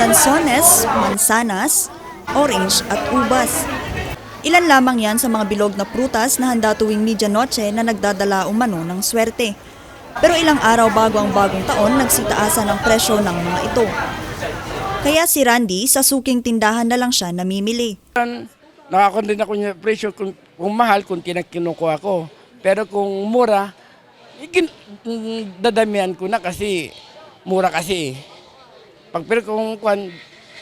lansones, mansanas, orange at ubas. Ilan lamang yan sa mga bilog na prutas na handa tuwing medianoche na nagdadala umano ng swerte. Pero ilang araw bago ang bagong taon, nagsitaasan ang presyo ng mga ito. Kaya si Randy, sa suking tindahan na lang siya namimili. Nakakon din ako ng presyo kung, kung mahal, kung kinukuha ko. Pero kung mura, mm, dadamihan ko na kasi mura kasi. Pag pero kung kwan,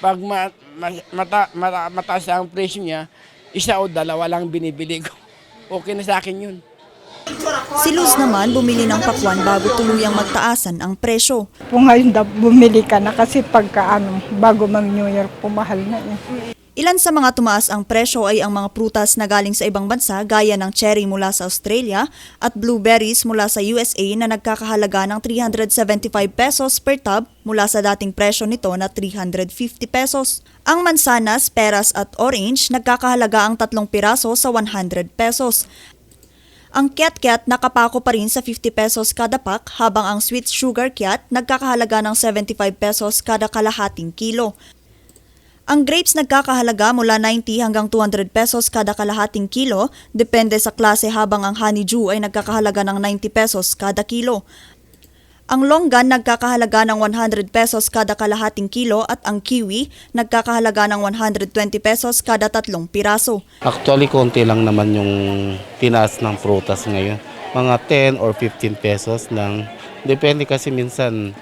pag ma, ma, mata, mata, mataas ang presyo niya, isa o dalawa lang binibili ko. Okay na sa akin yun. Si Luz naman bumili ng pakwan bago tuluyang magtaasan ang presyo. Po ngayon daw bumili ka na kasi pagka ano, bago mag New Year pumahal na eh. Ilan sa mga tumaas ang presyo ay ang mga prutas na galing sa ibang bansa gaya ng cherry mula sa Australia at blueberries mula sa USA na nagkakahalaga ng 375 pesos per tub mula sa dating presyo nito na 350 pesos. Ang mansanas, peras at orange nagkakahalaga ang tatlong piraso sa 100 pesos. Ang Kiat-Kiat nakapako pa rin sa 50 pesos kada pack habang ang sweet sugar Kiat nagkakahalaga ng 75 pesos kada kalahating kilo. Ang grapes nagkakahalaga mula 90 hanggang 200 pesos kada kalahating kilo, depende sa klase habang ang honeydew ay nagkakahalaga ng 90 pesos kada kilo. Ang longgan nagkakahalaga ng 100 pesos kada kalahating kilo at ang kiwi nagkakahalaga ng 120 pesos kada tatlong piraso. Actually, konti lang naman yung tinaas ng prutas ngayon. Mga 10 or 15 pesos lang. Depende kasi minsan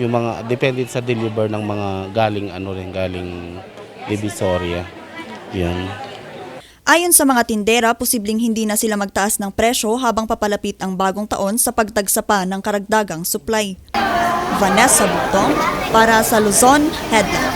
yung mga depende sa deliver ng mga galing ano rin galing Divisoria. Yan. Ayon sa mga tindera, posibleng hindi na sila magtaas ng presyo habang papalapit ang bagong taon sa pagtagsa pa ng karagdagang supply. Vanessa Butong para sa Luzon Headlines.